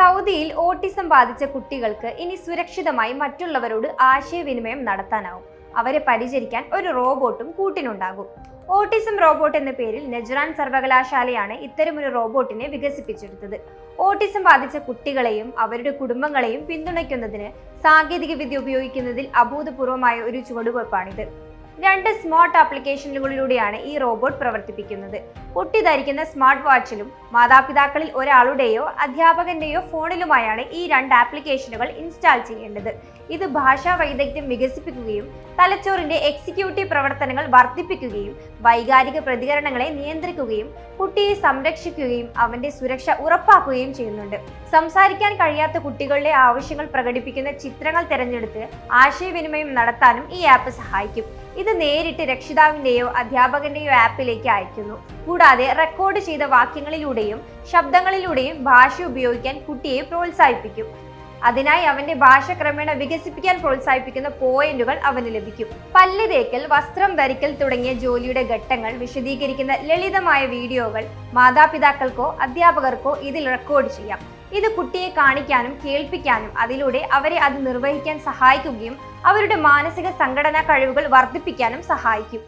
സൗദിയിൽ ഓട്ടിസം ബാധിച്ച കുട്ടികൾക്ക് ഇനി സുരക്ഷിതമായി മറ്റുള്ളവരോട് ആശയവിനിമയം നടത്താനാവും. അവരെ പരിചരിക്കാൻ ഒരു റോബോട്ടും കൂട്ടിനുണ്ടാകും. ഓട്ടിസം റോബോട്ട് എന്ന പേരിൽ നജ്റാൻ സർവകലാശാലയാണ് ഇത്തരമൊരു റോബോട്ടിനെ വികസിപ്പിച്ചെടുത്തത്. ഓട്ടിസം ബാധിച്ച കുട്ടികളെയും അവരുടെ കുടുംബങ്ങളെയും പിന്തുണയ്ക്കുന്നതിന് സാങ്കേതിക വിദ്യ ഉപയോഗിക്കുന്നതിൽ അഭൂതപൂർവമായ ഒരു ചുവടുവയ്പ്പാണിത് രണ്ട് സ്മാർട്ട് ആപ്ലിക്കേഷനുകളിലൂടെയാണ് ഈ റോബോട്ട് പ്രവർത്തിപ്പിക്കുന്നത്. കുട്ടി ധരിക്കുന്ന സ്മാർട്ട് വാച്ചിലും മാതാപിതാക്കളിൽ ഒരാളുടെയോ അധ്യാപകന്റെയോ ഫോണിലുമായാണ് ഈ രണ്ട് ആപ്ലിക്കേഷനുകൾ ഇൻസ്റ്റാൾ ചെയ്യേണ്ടത്. ഇത് ഭാഷാ വൈദഗ്ധ്യം വികസിപ്പിക്കുകയും തലച്ചോറിന്റെ എക്സിക്യൂട്ടീവ് പ്രവർത്തനങ്ങൾ വർദ്ധിപ്പിക്കുകയും വൈകാരിക പ്രതികരണങ്ങളെ നിയന്ത്രിക്കുകയും കുട്ടിയെ സംരക്ഷിക്കുകയും അവന്റെ സുരക്ഷ ഉറപ്പാക്കുകയും ചെയ്യുന്നുണ്ട്. സംസാരിക്കാൻ കഴിയാത്ത കുട്ടികളുടെ ആവശ്യങ്ങൾ പ്രകടിപ്പിക്കുന്ന ചിത്രങ്ങൾ തിരഞ്ഞെടുത്ത് ആശയവിനിമയം നടത്താനും ഈ ആപ്പ് സഹായിക്കും. ഇത് നേരിട്ട് രക്ഷിതാവിന്റെയോ അധ്യാപകന്റെയോ ആപ്പിലേക്ക് അയക്കുന്നു. കൂടാതെ റെക്കോർഡ് ചെയ്ത വാക്യങ്ങളിലൂടെയും ശബ്ദങ്ങളിലൂടെയും ഭാഷ ഉപയോഗിക്കാൻ കുട്ടിയെ പ്രോത്സാഹിപ്പിക്കും. അതിനായി അവന്റെ ഭാഷ ക്രമേണ വികസിപ്പിക്കാൻ പ്രോത്സാഹിപ്പിക്കുന്ന പോയിന്റുകൾ അവന് ലഭിക്കും. പല്ല് തേക്കൽ വസ്ത്രം ധരിക്കൽ തുടങ്ങിയ ജോലിയുടെ ഘട്ടങ്ങൾ വിശദീകരിക്കുന്ന ലളിതമായ വീഡിയോകൾ മാതാപിതാക്കൾക്കോ അധ്യാപകർക്കോ ഇതിൽ റെക്കോർഡ് ചെയ്യാം. ഇത് കുട്ടിയെ കാണിക്കാനും കേൾപ്പിക്കാനും അതിലൂടെ അവരെ അത് നിർവഹിക്കാൻ സഹായിക്കുകയും അവരുടെ മാനസിക സംഘടനാ കഴിവുകൾ വർദ്ധിപ്പിക്കാനും സഹായിക്കും.